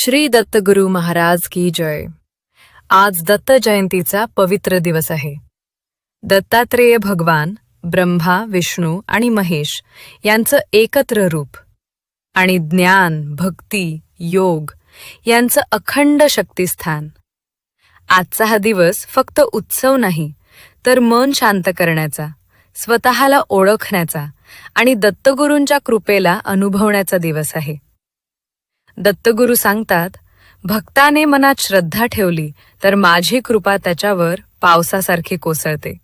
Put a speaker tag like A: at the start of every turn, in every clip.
A: श्री दत्तगुरु महाराज की जय. आज दत्त जयंतीचा पवित्र दिवस आहे. दत्तात्रेय भगवान ब्रह्मा विष्णू आणि महेश यांचं एकत्र रूप आणि ज्ञान भक्ती योग यांचं अखंड शक्तिस्थान. आजचा हा दिवस फक्त उत्सव नाही तर मन शांत करण्याचा स्वतःला ओळखण्याचा आणि दत्तगुरूंच्या कृपेला अनुभवण्याचा दिवस आहे. दत्तगुरू सांगतात भक्ताने मनात श्रद्धा ठेवली तर माझी कृपा त्याच्यावर पावसासारखी कोसळते.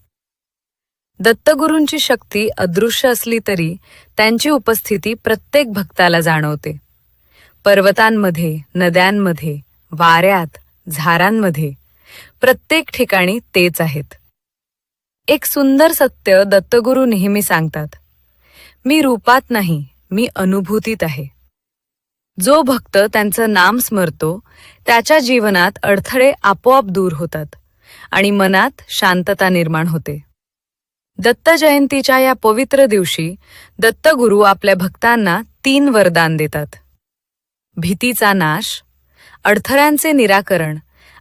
A: दत्तगुरूंची शक्ती अदृश्य असली तरी त्यांची उपस्थिती प्रत्येक भक्ताला जाणवते. पर्वतांमध्ये नद्यांमध्ये वाऱ्यात झारांमध्ये प्रत्येक ठिकाणी तेच आहेत. एक सुंदर सत्य दत्तगुरू नेहमी सांगतात मी रूपात नाही मी अनुभूतीत आहे. जो भक्त त्यांचं नाम स्मरतो त्याच्या जीवनात अडथळे आपोआप दूर होतात आणि मनात शांतता निर्माण होते. दत्त जयंतीच्या या पवित्र दिवशी दत्तगुरू आपल्या भक्तांना तीन वरदान देतात. भीतीचा नाश अडथळ्यांचे निराकरण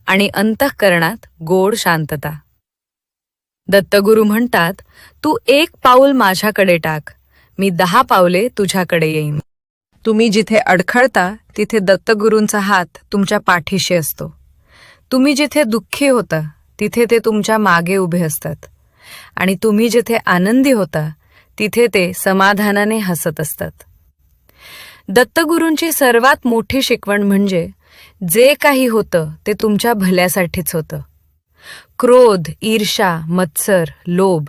A: आणि अंतःकरणात गोड शांतता. दत्तगुरू म्हणतात तू एक पाऊल माझ्याकडे टाक मी दहा पावले तुझ्याकडे येईन. तुम्ही जिथे अडखळता तिथे दत्तगुरूंचा हात तुमच्या पाठीशी असतो. तुम्ही जिथे दुःखी होता तिथे ते तुमच्या मागे उभे असतात. आणि तुम्ही जिथे आनंदी होता तिथे ते समाधानाने हसत असतात. दत्तगुरूंची सर्वात मोठी शिकवण म्हणजे जे काही होतं ते तुमच्या भल्यासाठीच होतं. क्रोध ईर्षा मत्सर लोभ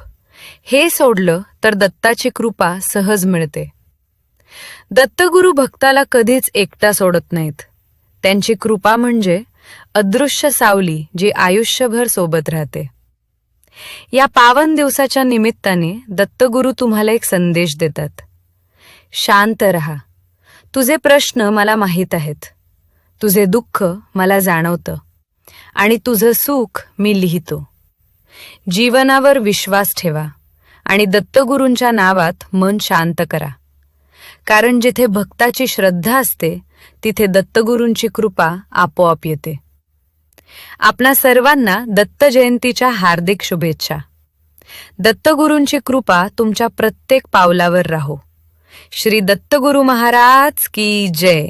A: हे सोडलं तर दत्ताची कृपा सहज मिळते. दत्तगुरु भक्ताला कधीच एकटा सोडत नाहीत. त्यांची कृपा म्हणजे अदृश्य सावली जी आयुष्यभर सोबत राहते. या पावन दिवसाच्या निमित्ताने दत्तगुरु तुम्हाला एक संदेश देतात. शांत रहा. तुझे प्रश्न मला माहीत आहेत. तुझे दुःख मला जाणवतं. आणि तुझं सुख मी लिहितो. जीवनावर विश्वास ठेवा आणि दत्तगुरूंच्या नावात मन शांत करा. कारण जिथे भक्ताची श्रद्धा असते तिथे दत्तगुरूंची कृपा आपोआप येते. आपणा सर्वांना दत्त जयंतीच्या हार्दिक शुभेच्छा. दत्तगुरूंची कृपा तुमच्या प्रत्येक पावलावर राहो. श्री दत्तगुरु महाराज की जय.